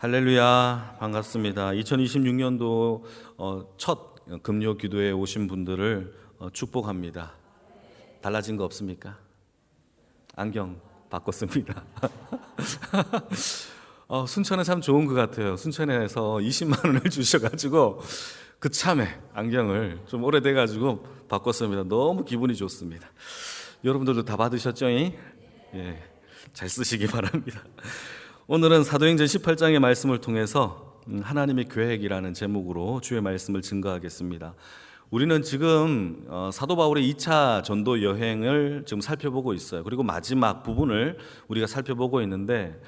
할렐루야 반갑습니다. 2026년도 어, 첫 금요 기도에 오신 분들을 어, 축복합니다. 달라진 거 없습니까? 안경 바꿨습니다. 어, 순천은 참 좋은 것 같아요. 순천에서 20만 원을 주셔가지고 그 참에 안경을 좀 오래돼가지고 바꿨습니다. 너무 기분이 좋습니다. 여러분들도 다 받으셨죠? 예, 잘 쓰시기 바랍니다. 오늘은 사도행전 18장의 말씀을 통해서 음, 하나님의 계획이라는 제목으로 주의 말씀을 증거하겠습니다. 우리는 지금 어, 사도 바울의 2차 전도 여행을 지금 살펴보고 있어요. 그리고 마지막 부분을 우리가 살펴보고 있는데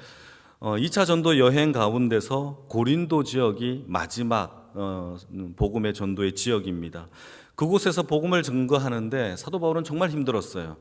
2차 전도 여행 가운데서 고린도 지역이 마지막 어, 복음의 전도의 지역입니다. 그곳에서 복음을 증거하는데 사도 바울은 정말 힘들었어요.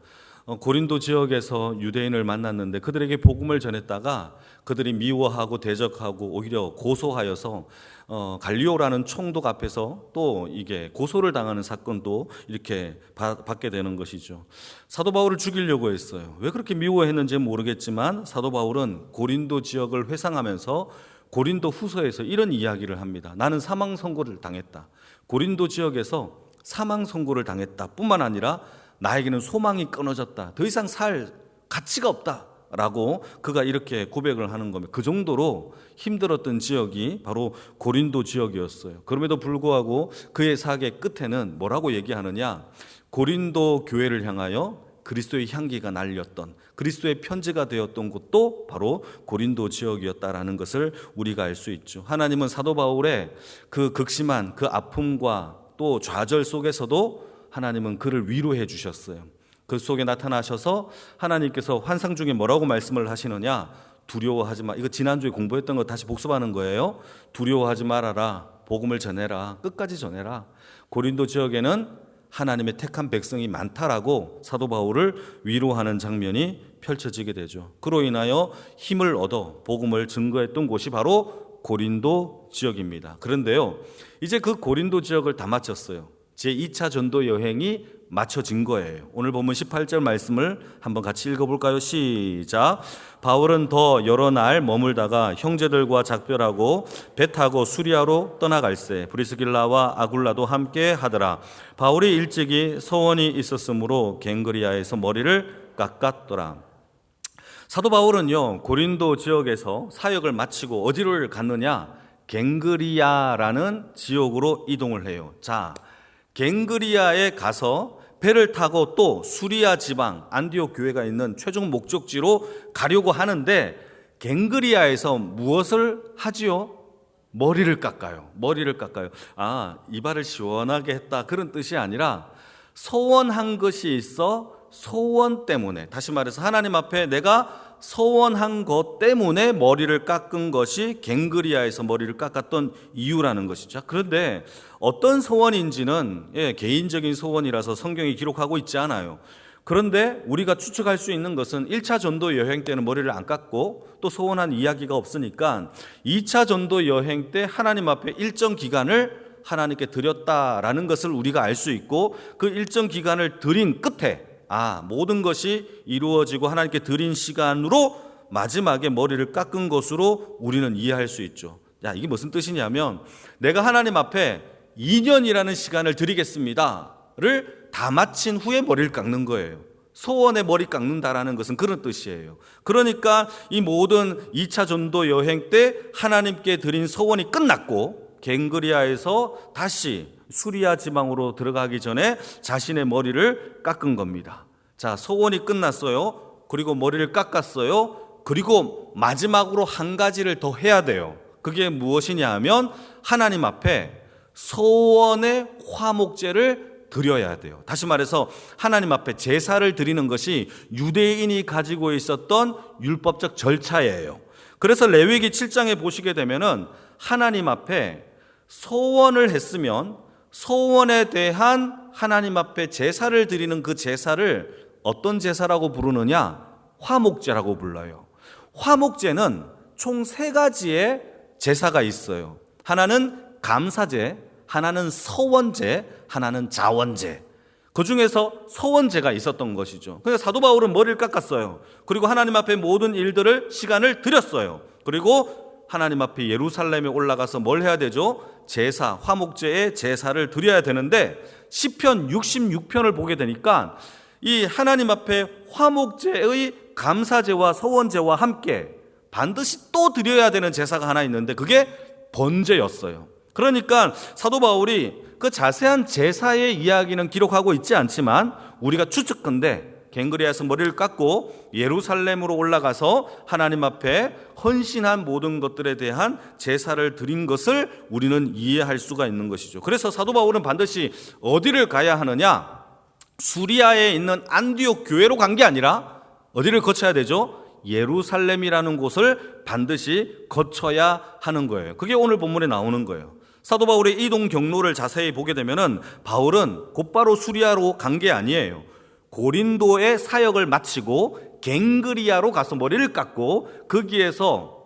어, 고린도 지역에서 유대인을 만났는데 그들에게 복음을 전했다가 그들이 미워하고 대적하고 오히려 고소하여서 어, 갈리오라는 총독 앞에서 또 이게 고소를 당하는 사건도 이렇게 받, 받게 되는 것이죠. 사도 바울을 죽이려고 했어요. 왜 그렇게 미워했는지 모르겠지만 사도 바울은 고린도 지역을 회상하면서 고린도 후서에서 이런 이야기를 합니다. 나는 사망 선고를 당했다. 고린도 지역에서 사망 선고를 당했다. 뿐만 아니라 나에게는 소망이 끊어졌다. 더 이상 살 가치가 없다. 라고 그가 이렇게 고백을 하는 겁니다. 그 정도로 힘들었던 지역이 바로 고린도 지역이었어요. 그럼에도 불구하고 그의 사계 끝에는 뭐라고 얘기하느냐? 고린도 교회를 향하여 그리스도의 향기가 날렸던 그리스도의 편지가 되었던 곳도 바로 고린도 지역이었다라는 것을 우리가 알 수 있죠. 하나님은 사도 바울의 그 극심한 그 아픔과 또 좌절 속에서도 하나님은 그를 위로해 주셨어요. 그 속에 나타나셔서 하나님께서 환상 중에 뭐라고 말씀을 하시느냐? 두려워하지 마. 이거 지난주에 공부했던 거 다시 복습하는 거예요. 두려워하지 말아라. 복음을 전해라. 끝까지 전해라. 고린도 지역에는 하나님의 택한 백성이 많다라고 사도 바울을 위로하는 장면이 펼쳐지게 되죠. 그로 인하여 힘을 얻어 복음을 증거했던 곳이 바로 고린도 지역입니다. 그런데요. 이제 그 고린도 지역을 다 마쳤어요. 제 2차 전도 여행이 맞춰진 거예요. 오늘 보면 18절 말씀을 한번 같이 읽어볼까요? 시작. 바울은 더 여러 날 머물다가 형제들과 작별하고 배 타고 수리아로 떠나갈세 브리스길라와 아굴라도 함께 하더라. 바울이 일찍이 소원이 있었으므로 갱그리아에서 머리를 깎았더라. 사도 바울은요 고린도 지역에서 사역을 마치고 어디를 갔느냐 갱그리아라는 지역으로 이동을 해요. 자, 갱그리아에 가서 배를 타고 또 수리아 지방 안디옥 교회가 있는 최종 목적지로 가려고 하는데 갱그리아에서 무엇을 하지요? 머리를 깎아요. 머리를 깎아요. 아, 이발을 시원하게 했다. 그런 뜻이 아니라 소원한 것이 있어 소원 때문에 다시 말해서 하나님 앞에 내가 소원한 것 때문에 머리를 깎은 것이 갱그리아에서 머리를 깎았던 이유라는 것이죠. 그런데 어떤 소원인지는 예, 개인적인 소원이라서 성경이 기록하고 있지 않아요. 그런데 우리가 추측할 수 있는 것은 1차 전도 여행 때는 머리를 안 깎고 또 소원한 이야기가 없으니까 2차 전도 여행 때 하나님 앞에 일정 기간을 하나님께 드렸다라는 것을 우리가 알 수 있고 그 일정 기간을 드린 끝에 아, 모든 것이 이루어지고 하나님께 드린 시간으로 마지막에 머리를 깎은 것으로 우리는 이해할 수 있죠. 야, 이게 무슨 뜻이냐면 내가 하나님 앞에 2년이라는 시간을 드리겠습니다를 다 마친 후에 머리를 깎는 거예요. 소원의 머리 깎는다라는 것은 그런 뜻이에요. 그러니까 이 모든 2차 전도 여행 때 하나님께 드린 소원이 끝났고 갱그리아에서 다시 수리아 지방으로 들어가기 전에 자신의 머리를 깎은 겁니다. 자, 소원이 끝났어요. 그리고 머리를 깎았어요. 그리고 마지막으로 한 가지를 더 해야 돼요. 그게 무엇이냐 하면 하나님 앞에 소원의 화목제를 드려야 돼요. 다시 말해서 하나님 앞에 제사를 드리는 것이 유대인이 가지고 있었던 율법적 절차예요. 그래서 레위기 7장에 보시게 되면은 하나님 앞에 소원을 했으면 소원에 대한 하나님 앞에 제사를 드리는 그 제사를 어떤 제사라고 부르느냐? 화목제라고 불러요. 화목제는 총 세 가지의 제사가 있어요. 하나는 감사제, 하나는 서원제, 하나는 자원제. 그 중에서 서원제가 있었던 것이죠. 그래서 사도 바울은 머리를 깎았어요. 그리고 하나님 앞에 모든 일들을 시간을 드렸어요. 그리고 하나님 앞에 예루살렘에 올라가서 뭘 해야 되죠? 제사, 화목제의 제사를 드려야 되는데 시편 66편을 보게 되니까 이 하나님 앞에 화목제의 감사제와 서원제와 함께 반드시 또 드려야 되는 제사가 하나 있는데 그게 번제였어요. 그러니까 사도 바울이 그 자세한 제사의 이야기는 기록하고 있지 않지만 우리가 추측컨대 갱그리아에서 머리를 깎고 예루살렘으로 올라가서 하나님 앞에 헌신한 모든 것들에 대한 제사를 드린 것을 우리는 이해할 수가 있는 것이죠. 그래서 사도 바울은 반드시 어디를 가야 하느냐? 수리아에 있는 안디옥 교회로 간 게 아니라 어디를 거쳐야 되죠? 예루살렘이라는 곳을 반드시 거쳐야 하는 거예요. 그게 오늘 본문에 나오는 거예요. 사도 바울의 이동 경로를 자세히 보게 되면은 바울은 곧바로 수리아로 간 게 아니에요. 고린도의 사역을 마치고 갱그리아로 가서 머리를 깎고 거기에서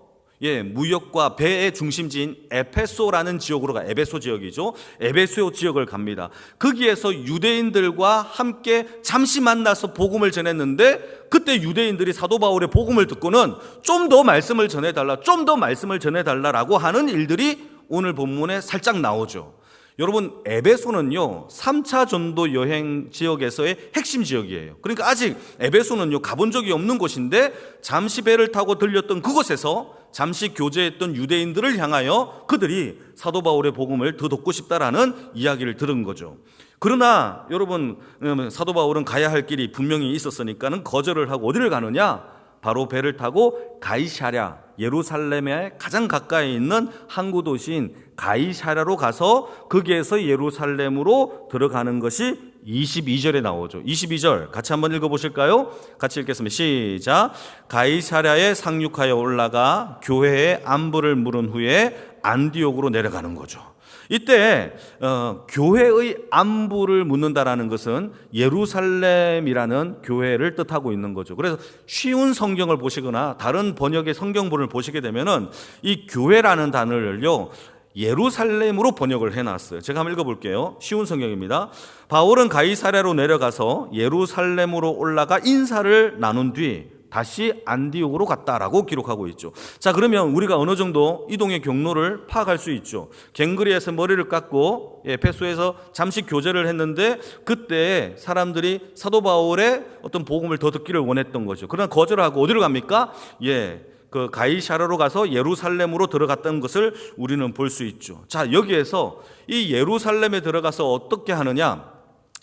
예, 무역과 배의 중심지인 에페소라는 지역으로 가 에베소 지역이죠. 에베소 지역을 갑니다. 거기에서 유대인들과 함께 잠시 만나서 복음을 전했는데 그때 유대인들이 사도 바울의 복음을 듣고는 좀 더 말씀을 전해 달라. 좀 더 말씀을 전해 달라라고 하는 일들이 오늘 본문에 살짝 나오죠. 여러분 에베소는요 3차 전도 여행 지역에서의 핵심 지역이에요. 그러니까 아직 에베소는요 가본 적이 없는 곳인데 잠시 배를 타고 들렸던 그곳에서 잠시 교제했던 유대인들을 향하여 그들이 사도 바울의 복음을 더 듣고 싶다라는 이야기를 들은 거죠. 그러나 여러분 음, 사도 바울은 가야 할 길이 분명히 있었으니까는 거절을 하고 어디를 가느냐? 바로 배를 타고 가이샤랴 예루살렘에 가장 가까이 있는 항구 도시인 가이샤랴로 가서 거기에서 예루살렘으로 들어가는 것이 22절에 나오죠. 22절 같이 한번 읽어 보실까요? 같이 읽겠습니다. 시작. 가이사랴에 상륙하여 올라가 교회의 안부를 물은 후에 안디옥으로 내려가는 거죠. 이때 어, 교회의 안부를 묻는다라는 것은 예루살렘이라는 교회를 뜻하고 있는 거죠. 그래서 쉬운 성경을 보시거나 다른 번역의 성경본을 보시게 되면은 이 교회라는 단어를요 예루살렘으로 번역을 해놨어요. 제가 한번 읽어볼게요. 쉬운 성경입니다. 바울은 가이사랴로 내려가서 예루살렘으로 올라가 인사를 나눈 뒤 다시 안디옥으로 갔다라고 기록하고 있죠. 자, 그러면 우리가 어느 정도 이동의 경로를 파악할 수 있죠. 갱그리에서 머리를 깎고 예, 페소에서 잠시 교제를 했는데 그때 사람들이 사도 바울의 어떤 복음을 더 듣기를 원했던 거죠. 그러나 거절하고 어디로 갑니까? 예. 그 가이샤라로 가서 예루살렘으로 들어갔던 것을 우리는 볼 수 있죠. 자, 여기에서 이 예루살렘에 들어가서 어떻게 하느냐?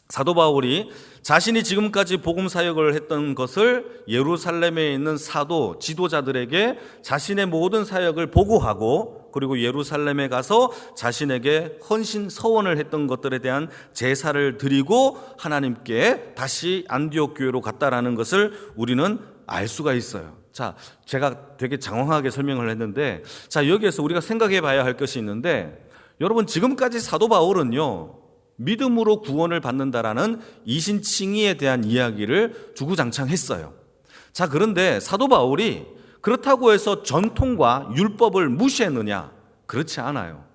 사도 바울이 자신이 지금까지 복음 사역을 했던 것을 예루살렘에 있는 사도 지도자들에게 자신의 모든 사역을 보고하고 그리고 예루살렘에 가서 자신에게 헌신 서원을 했던 것들에 대한 제사를 드리고 하나님께 다시 안디옥 교회로 갔다라는 것을 우리는 알 수가 있어요. 자, 제가 되게 장황하게 설명을 했는데 자, 여기에서 우리가 생각해 봐야 할 것이 있는데 여러분 지금까지 사도 바울은요. 믿음으로 구원을 받는다라는 이신칭의에 대한 이야기를 주구장창했어요. 자, 그런데 사도 바울이 그렇다고 해서 전통과 율법을 무시했느냐? 그렇지 않아요.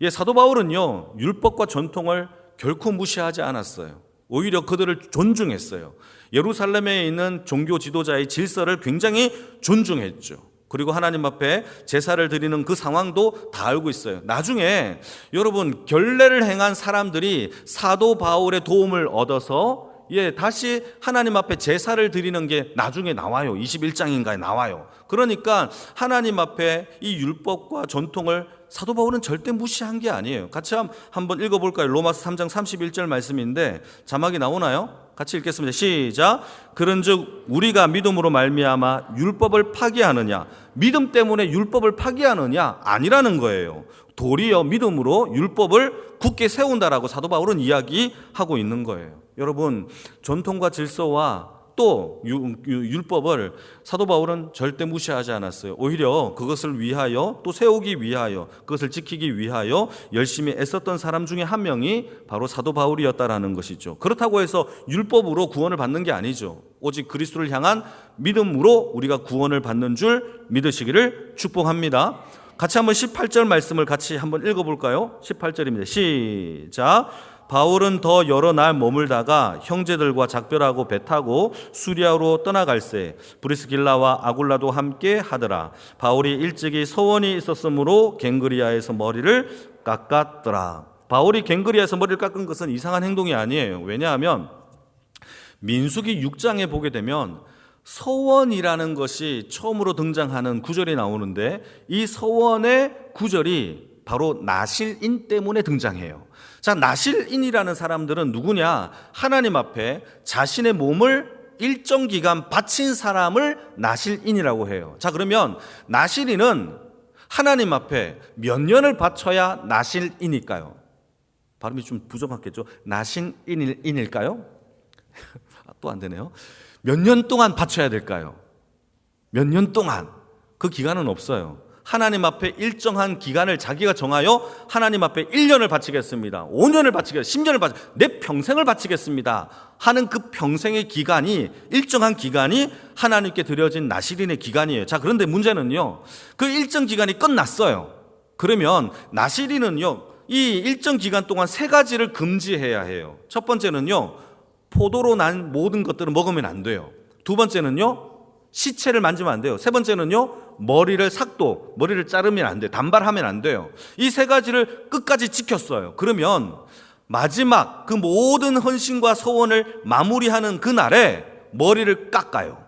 예, 사도 바울은요, 율법과 전통을 결코 무시하지 않았어요. 오히려 그들을 존중했어요. 예루살렘에 있는 종교 지도자의 질서를 굉장히 존중했죠. 그리고 하나님 앞에 제사를 드리는 그 상황도 다 알고 있어요. 나중에 여러분 결례를 행한 사람들이 사도 바울의 도움을 얻어서 예, 다시 하나님 앞에 제사를 드리는 게 나중에 나와요. 21장인가에 나와요. 그러니까 하나님 앞에 이 율법과 전통을 사도 바울은 절대 무시한 게 아니에요. 같이 한번 읽어 볼까요? 로마서 3장 31절 말씀인데 자막이 나오나요? 같이 읽겠습니다. 시작. 그런즉 우리가 믿음으로 말미암아 율법을 파기하느냐? 믿음 때문에 율법을 파기하느냐? 아니라는 거예요. 도리어 믿음으로 율법을 굳게 세운다라고 사도 바울은 이야기하고 있는 거예요. 여러분 전통과 질서와 또 율법을 사도 바울은 절대 무시하지 않았어요. 오히려 그것을 위하여 또 세우기 위하여 그것을 지키기 위하여 열심히 애썼던 사람 중에 한 명이 바로 사도 바울이었다라는 것이죠. 그렇다고 해서 율법으로 구원을 받는 게 아니죠. 오직 그리스도를 향한 믿음으로 우리가 구원을 받는 줄 믿으시기를 축복합니다. 같이 한번 18절 말씀을 같이 한번 읽어 볼까요? 18절입니다. 시작. 바울은 더 여러 날 머물다가 형제들과 작별하고 배 타고 수리아로 떠나갈새 브리스길라와 아굴라도 함께 하더라. 바울이 일찍이 서원이 있었으므로 갱그리아에서 머리를 깎았더라. 바울이 갱그리아에서 머리를 깎은 것은 이상한 행동이 아니에요. 왜냐하면 민수기 6장에 보게 되면 서원이라는 것이 처음으로 등장하는 구절이 나오는데 이 서원의 구절이 바로 나실인 때문에 등장해요. 자, 나실인이라는 사람들은 누구냐? 하나님 앞에 자신의 몸을 일정 기간 바친 사람을 나실인이라고 해요. 자, 그러면 나실인은 하나님 앞에 몇 년을 바쳐야 나실인일까요? 발음이 좀 부정확겠죠? 나신인일까요? 또 안 되네요. 몇 년 동안 바쳐야 될까요? 몇 년 동안 그 기간은 없어요. 하나님 앞에 일정한 기간을 자기가 정하여 하나님 앞에 1년을 바치겠습니다. 5년을 바치겠습니다. 10년을 바치 내 평생을 바치겠습니다. 하는 그 평생의 기간이 일정한 기간이 하나님께 드려진 나시린의 기간이에요. 자, 그런데 문제는요. 그 일정 기간이 끝났어요. 그러면 나시린은요. 이 일정 기간 동안 세 가지를 금지해야 해요. 첫 번째는요. 포도로 난 모든 것들을 먹으면 안 돼요. 두 번째는요. 시체를 만지면 안 돼요. 세 번째는요. 머리를 삭도, 머리를 자르면 안 돼요. 단발하면 안 돼요. 이 세 가지를 끝까지 지켰어요. 그러면 마지막 그 모든 헌신과 서원을 마무리하는 그날에 머리를 깎아요.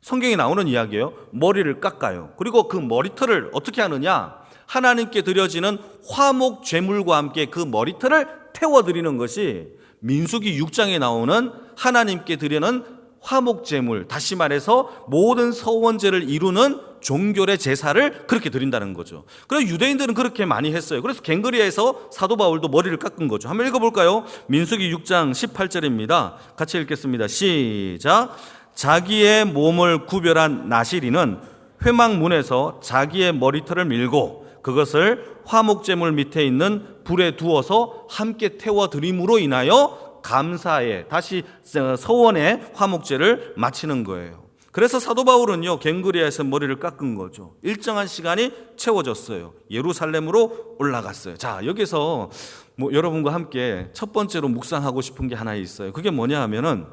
성경에 나오는 이야기예요. 머리를 깎아요. 그리고 그 머리털을 어떻게 하느냐? 하나님께 드려지는 화목 제물과 함께 그 머리털을 태워 드리는 것이 민수기 6장에 나오는 하나님께 드리는 화목 제물, 다시 말해서 모든 서원제를 이루는 종교의 제사를 그렇게 드린다는 거죠. 그래서 유대인들은 그렇게 많이 했어요. 그래서 갱그리에서 사도 바울도 머리를 깎은 거죠. 한번 읽어볼까요? 민수기 6장 18절입니다. 같이 읽겠습니다. 시작. 자기의 몸을 구별한 나시리는 회막문에서 자기의 머리털을 밀고 그것을 화목제물 밑에 있는 불에 두어서 함께 태워 드림으로 인하여 감사에 다시 서원의 화목제를 마치는 거예요. 그래서 사도 바울은요 갱그리아에서 머리를 깎은 거죠. 일정한 시간이 채워졌어요. 예루살렘으로 올라갔어요. 자 여기서 뭐 여러분과 함께 첫 번째로 묵상하고 싶은 게 하나 있어요. 그게 뭐냐 하면은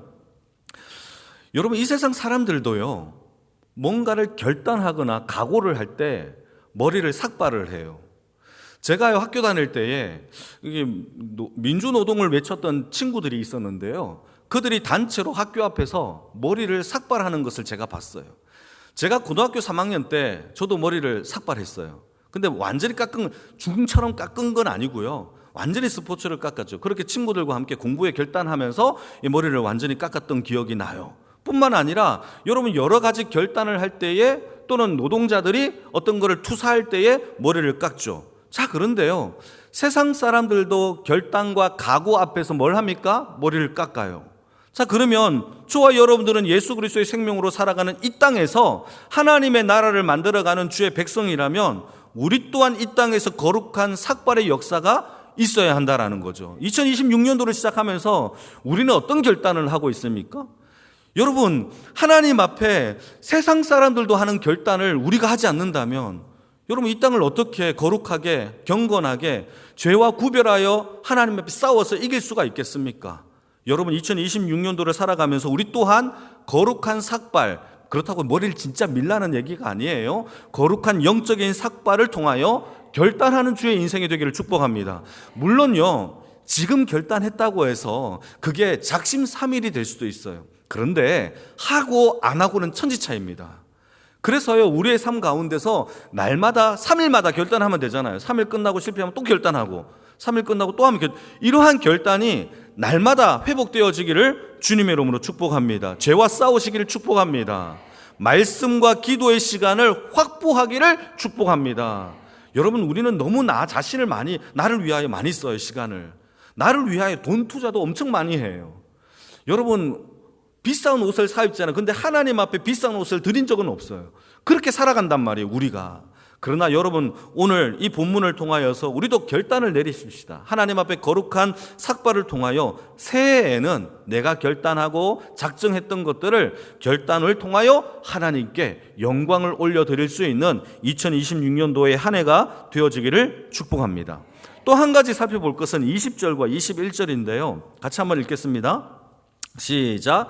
여러분 이 세상 사람들도요 뭔가를 결단하거나 각오를 할 때 머리를 삭발을 해요. 제가요 학교 다닐 때에 이게 민주노동을 외쳤던 친구들이 있었는데요. 그들이 단체로 학교 앞에서 머리를 삭발하는 것을 제가 봤어요. 제가 고등학교 3학년 때 저도 머리를 삭발했어요. 근데 완전히 깎은 중처럼 깎은 건 아니고요. 완전히 스포츠를 깎았죠. 그렇게 친구들과 함께 공부에 결단하면서 이 머리를 완전히 깎았던 기억이 나요. 뿐만 아니라 여러분 여러 가지 결단을 할 때에 또는 노동자들이 어떤 거를 투사할 때에 머리를 깎죠. 자, 그런데요. 세상 사람들도 결단과 각오 앞에서 뭘 합니까? 머리를 깎아요. 자, 그러면 저와 여러분들은 예수 그리스도의 생명으로 살아가는 이 땅에서 하나님의 나라를 만들어가는 주의 백성이라면 우리 또한 이 땅에서 거룩한 삭발의 역사가 있어야 한다라는 거죠. 2026년도를 시작하면서 우리는 어떤 결단을 하고 있습니까? 여러분, 하나님 앞에 세상 사람들도 하는 결단을 우리가 하지 않는다면 여러분 이 땅을 어떻게 거룩하게 경건하게 죄와 구별하여 하나님 앞에 싸워서 이길 수가 있겠습니까? 여러분 2026년도를 살아가면서 우리 또한 거룩한 삭발 그렇다고 머리를 진짜 밀라는 얘기가 아니에요. 거룩한 영적인 삭발을 통하여 결단하는 주의 인생이 되기를 축복합니다. 물론요. 지금 결단했다고 해서 그게 작심삼일이 될 수도 있어요. 그런데 하고 안 하고는 천지 차이입니다. 그래서요, 우리의 삶 가운데서 날마다, 3일마다 결단하면 되잖아요. 3일 끝나고 실패하면 또 결단하고, 3일 끝나고 또 하면 결 이러한 결단이 날마다 회복되어지기를 주님의 이름으로 축복합니다. 죄와 싸우시기를 축복합니다. 말씀과 기도의 시간을 확보하기를 축복합니다. 여러분, 우리는 너무 나 자신을 많이, 나를 위하여 많이 써요, 시간을. 나를 위하여 돈 투자도 엄청 많이 해요. 여러분, 비싼 옷을 사 입잖아요. 근데 하나님 앞에 비싼 옷을 드린 적은 없어요. 그렇게 살아간단 말이에요, 우리가. 그러나 여러분, 오늘 이 본문을 통하여서 우리도 결단을 내리십시다. 하나님 앞에 거룩한 삭발을 통하여 새해에는 내가 결단하고 작정했던 것들을 결단을 통하여 하나님께 영광을 올려 드릴 수 있는 2026년도의 한 해가 되어지기를 축복합니다. 또 한 가지 살펴볼 것은 20절과 21절인데요. 같이 한번 읽겠습니다. 시작.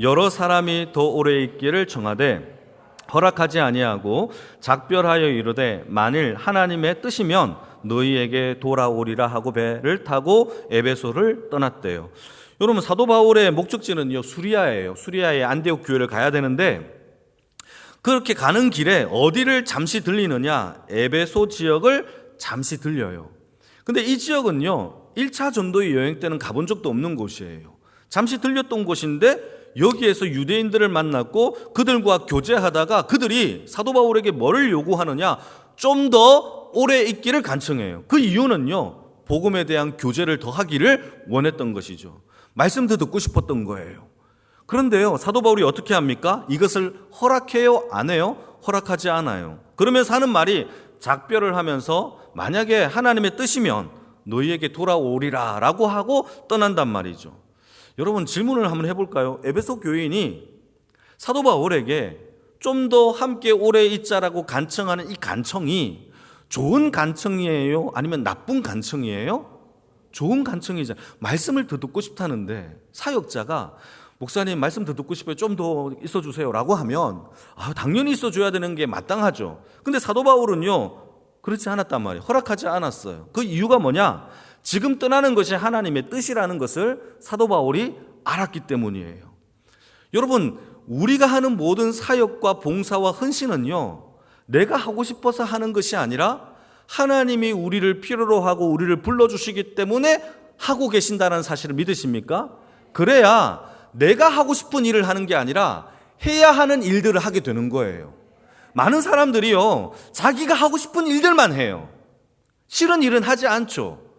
여러 사람이 더 오래 있기를 청하되 허락하지 아니하고 작별하여 이르되 만일 하나님의 뜻이면 너희에게 돌아오리라 하고 배를 타고 에베소를 떠났대요. 여러분 사도 바울의 목적지는요 수리아예요. 수리아의 안디옥 교회를 가야 되는데 그렇게 가는 길에 어디를 잠시 들리느냐 에베소 지역을 잠시 들려요. 근데 이 지역은요 1차 전도의 여행 때는 가본 적도 없는 곳이에요. 잠시 들렸던 곳인데 여기에서 유대인들을 만났고 그들과 교제하다가 그들이 사도 바울에게 뭐를 요구하느냐 좀 더 오래 있기를 간청해요. 그 이유는요 복음에 대한 교제를 더 하기를 원했던 것이죠. 말씀도 듣고 싶었던 거예요. 그런데요 사도 바울이 어떻게 합니까? 이것을 허락해요? 안 해요? 허락하지 않아요. 그러면서 하는 말이 작별을 하면서 만약에 하나님의 뜻이면 너희에게 돌아오리라 라고 하고 떠난단 말이죠. 여러분 질문을 한번 해볼까요? 에베소 교인이 사도 바울에게 좀 더 함께 오래 있자라고 간청하는 이 간청이 좋은 간청이에요? 아니면 나쁜 간청이에요? 좋은 간청이죠. 말씀을 더 듣고 싶다는데 사역자가 목사님 말씀 더 듣고 싶어요. 좀 더 있어 주세요라고 하면 아, 당연히 있어 줘야 되는 게 마땅하죠. 근데 사도 바울은요. 그렇지 않았단 말이에요. 허락하지 않았어요. 그 이유가 뭐냐? 지금 떠나는 것이 하나님의 뜻이라는 것을 사도 바울이 알았기 때문이에요. 여러분, 우리가 하는 모든 사역과 봉사와 헌신은요, 내가 하고 싶어서 하는 것이 아니라 하나님이 우리를 필요로 하고 우리를 불러주시기 때문에 하고 계신다는 사실을 믿으십니까? 그래야 내가 하고 싶은 일을 하는 게 아니라 해야 하는 일들을 하게 되는 거예요. 많은 사람들이요, 자기가 하고 싶은 일들만 해요. 싫은 일은 하지 않죠.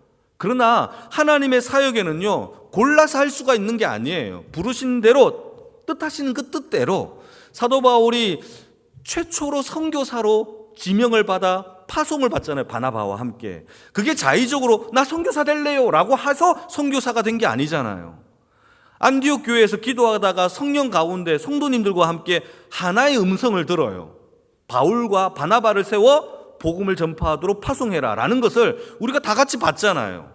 그러나 하나님의 사역에는요, 골라서 할 수가 있는 게 아니에요. 부르신 대로, 뜻하시는 그 뜻대로 사도 바울이 최초로 선교사로 지명을 받아 파송을 받잖아요. 바나바와 함께. 그게 자의적으로 나 선교사 될래요라고 해서 선교사가 된 게 아니잖아요. 안디옥 교회에서 기도하다가 성령 가운데 성도님들과 함께 하나의 음성을 들어요. 바울과 바나바를 세워 복음을 전파하도록 파송해라 라는 것을 우리가 다 같이 봤잖아요.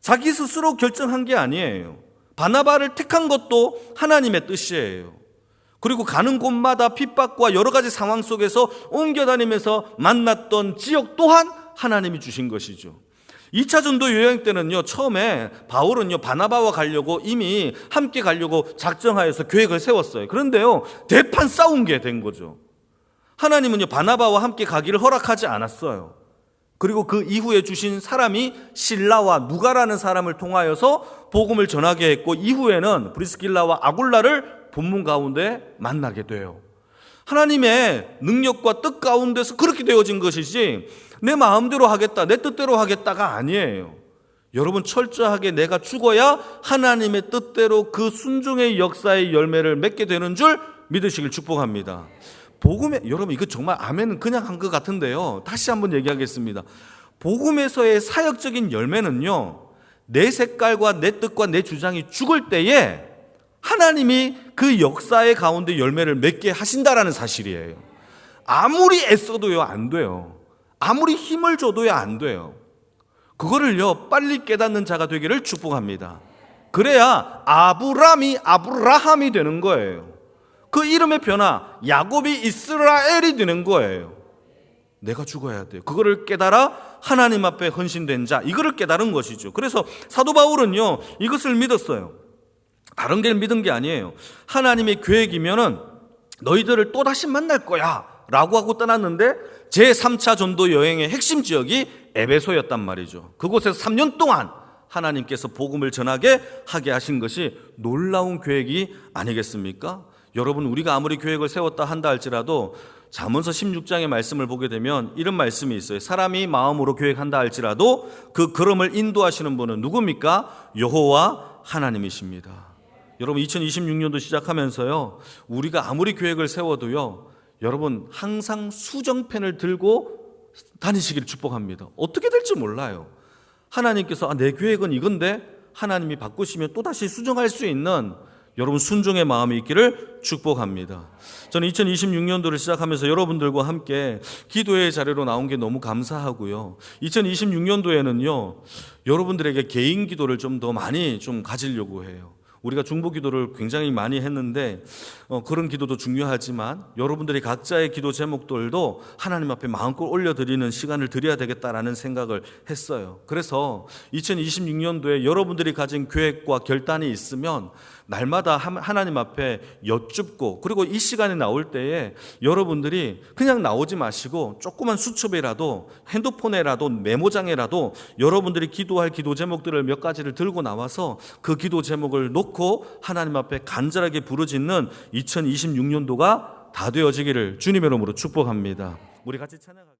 자기 스스로 결정한 게 아니에요. 바나바를 택한 것도 하나님의 뜻이에요. 그리고 가는 곳마다 핍박과 여러 가지 상황 속에서 옮겨 다니면서 만났던 지역 또한 하나님이 주신 것이죠. 2차 전도 여행 때는요, 처음에 바울은요, 바나바와 가려고 이미 함께 가려고 작정하여서 계획을 세웠어요. 그런데요, 대판 싸운 게 된 거죠. 하나님은요, 바나바와 함께 가기를 허락하지 않았어요. 그리고 그 이후에 주신 사람이 신라와 누가라는 사람을 통하여서 복음을 전하게 했고, 이후에는 브리스길라와 아굴라를 본문 가운데 만나게 돼요. 하나님의 능력과 뜻 가운데서 그렇게 되어진 것이지 내 마음대로 하겠다, 내 뜻대로 하겠다가 아니에요. 여러분 철저하게 내가 죽어야 하나님의 뜻대로 그 순종의 역사의 열매를 맺게 되는 줄 믿으시길 축복합니다. 복음에 여러분 이거 정말 아멘은 그냥 한 것 같은데요. 다시 한번 얘기하겠습니다. 복음에서의 사역적인 열매는요. 내 색깔과 내 뜻과 내 주장이 죽을 때에 하나님이 그 역사의 가운데 열매를 맺게 하신다라는 사실이에요. 아무리 애써도요, 안 돼요. 아무리 힘을 줘도요, 안 돼요. 그거를요, 빨리 깨닫는 자가 되기를 축복합니다. 그래야 아브람이 아브라함이 되는 거예요. 그 이름의 변화, 야곱이 이스라엘이 되는 거예요. 내가 죽어야 돼요. 그거를 깨달아 하나님 앞에 헌신된 자, 이거를 깨달은 것이죠. 그래서 사도 바울은요, 이것을 믿었어요. 다른 게 믿은 게 아니에요. 하나님의 계획이면은 너희들을 또다시 만날 거야. 라고 하고 떠났는데 제3차 전도 여행의 핵심 지역이 에베소였단 말이죠. 그곳에서 3년 동안 하나님께서 복음을 전하게 하게 하신 것이 놀라운 계획이 아니겠습니까? 여러분, 우리가 아무리 계획을 세웠다 한다 할지라도 잠언서 16장의 말씀을 보게 되면 이런 말씀이 있어요. 사람이 마음으로 계획한다 할지라도 그 걸음을 인도하시는 분은 누굽니까? 여호와 하나님이십니다. 여러분 2026년도 시작하면서요. 우리가 아무리 계획을 세워도요. 여러분 항상 수정펜을 들고 다니시기를 축복합니다. 어떻게 될지 몰라요. 하나님께서 아, 내 계획은 이건데 하나님이 바꾸시면 또 다시 수정할 수 있는 여러분 순종의 마음이 있기를 축복합니다. 저는 2026년도를 시작하면서 여러분들과 함께 기도의 자리로 나온 게 너무 감사하고요. 2026년도에는요, 여러분들에게 개인 기도를 좀 더 많이 좀 가지려고 해요. 우리가 중보 기도를 굉장히 많이 했는데 어, 그런 기도도 중요하지만 여러분들이 각자의 기도 제목들도 하나님 앞에 마음껏 올려드리는 시간을 드려야 되겠다라는 생각을 했어요. 그래서 2026년도에 여러분들이 가진 계획과 결단이 있으면 날마다 하- 하나님 앞에 여쭙고 그리고 이 시간에 나올 때에 여러분들이 그냥 나오지 마시고 조그만 수첩이라도 핸드폰에라도 메모장에라도 여러분들이 기도할 기도 제목들을 몇 가지를 들고 나와서 그 기도 제목을 놓고 하나님 앞에 간절하게 부르짖는 2026년도가 다 되어지기를 주님의 이름으로 축복합니다. 우리 같이 찬양할까요?